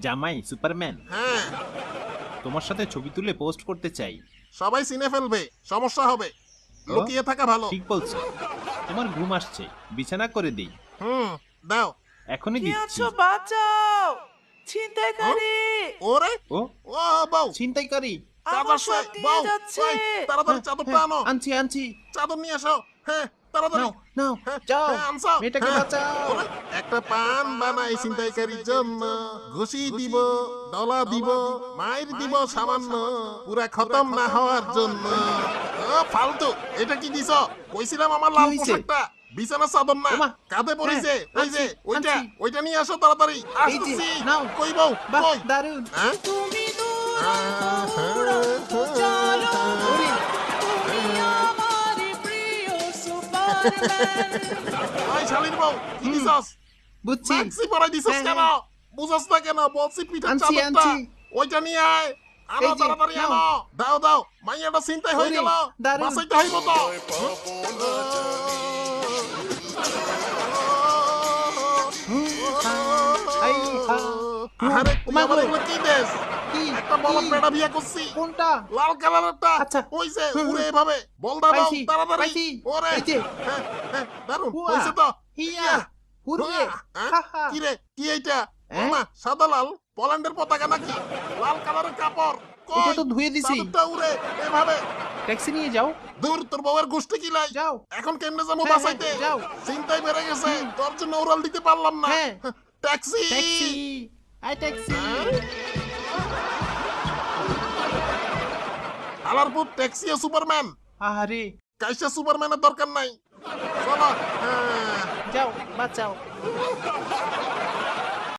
জামাই সুপারম্যান। হ্যাঁ। তোমার সাথে ছবি তুলে পোস্ট করতে চাই। সবাই চিনে ফেলবে সমস্যা হবে। লুকিয়ে থাকা ভালো। ঠিক বলছো। তোমার ঘুম আসছে বিছানা করে দিই। হুম দাও। এখনই কে দিচ্ছি। আছো বাঁচাও! ছিনতাইকারী! ওরে! ও? ও বউ! ছিনতাইকারী? চাদর সব সে ওই, তাড়াতাড়ি চাদরটা আনো। আনছি আনছি। চাদর নিয়ে আসো হ্যাঁ। তাড়াতাড়ি। নাও হ্যাঁ, যাও। হ্যাঁ, মেয়েটাকে হ্যাঁ। বাঁচাও। একটা পান বানাই ছিনতাইকারীর জন্য। ঘুষি দিব ডলা দিব মায়ের দিব সামান্য। পুরা খতম না হওয়ার জন্য। ফালতু। এটা কি দিছ? কইছিলাম আমার লাল হইছে? পোশাকটা। বিছানা চাদর না। কাঁধে পড়িছে। ওই যে ওইটা ওইটা নিয়ে আসো তাড়াতাড়ি। আসছি কই বউ? বাহ হ্যাঁ। ওই শালির বউ কি দিছস বুঝছি। ম্যাক্সি পরাই দিছস হ্যাঁ, কেন? হ্যাঁ। বুঝছস না কেন? বলছি পিঠা ওইটা নিয়ে আয়। আনো তাড়াতাড়ি আনো। দাও দাও। মাইয়াটা চিন্তাই হয়ে গেল। বাসাইতে হইব তো। হাই, আরে তুই ওমা আমার কি দেশ? একটা বড় কি? বিয়া করছি। কোনটা? লাল কালারেরটা। আচ্ছা। হইছে হুম, উড়ে এভাবে। বল দাও তাড়াতাড়ি। ওরে। এই যে। হ্যাঁ, হ্যাঁ, দারুণ। হুয়া, হইছে তো। হিয়া, হুররে, হ্যাঁ? হা, হা। কি রে? কি এইটা? হ্যাঁ? সাদা লাল পোল্যান্ডের পতাকা নাকি? লাল কালারের কাপড়? তো ধুয়ে দিছি। উড়ে এভাবে। ট্যাক্সি নিয়ে যাও। দূর তোর বউয়ের গোষ্ঠী কি লাই যাও। এখন কেমনে যাব হ্যাঁ, বাসাইতে হ্যাঁ, যাও। চিন্তাই বেড়ে গেছে। তোর জন্য উড়াল দিতে পারলাম না। হ্যাঁ। ট্যাক্সি ট্যাক্সি আই ট্যাক্সি আলারপুর ট্যাক্সি ও সুপারম্যান আরে কাইসা সুপারম্যানের দরকার নাই চলো হ্যাঁ যাও বাঁচাও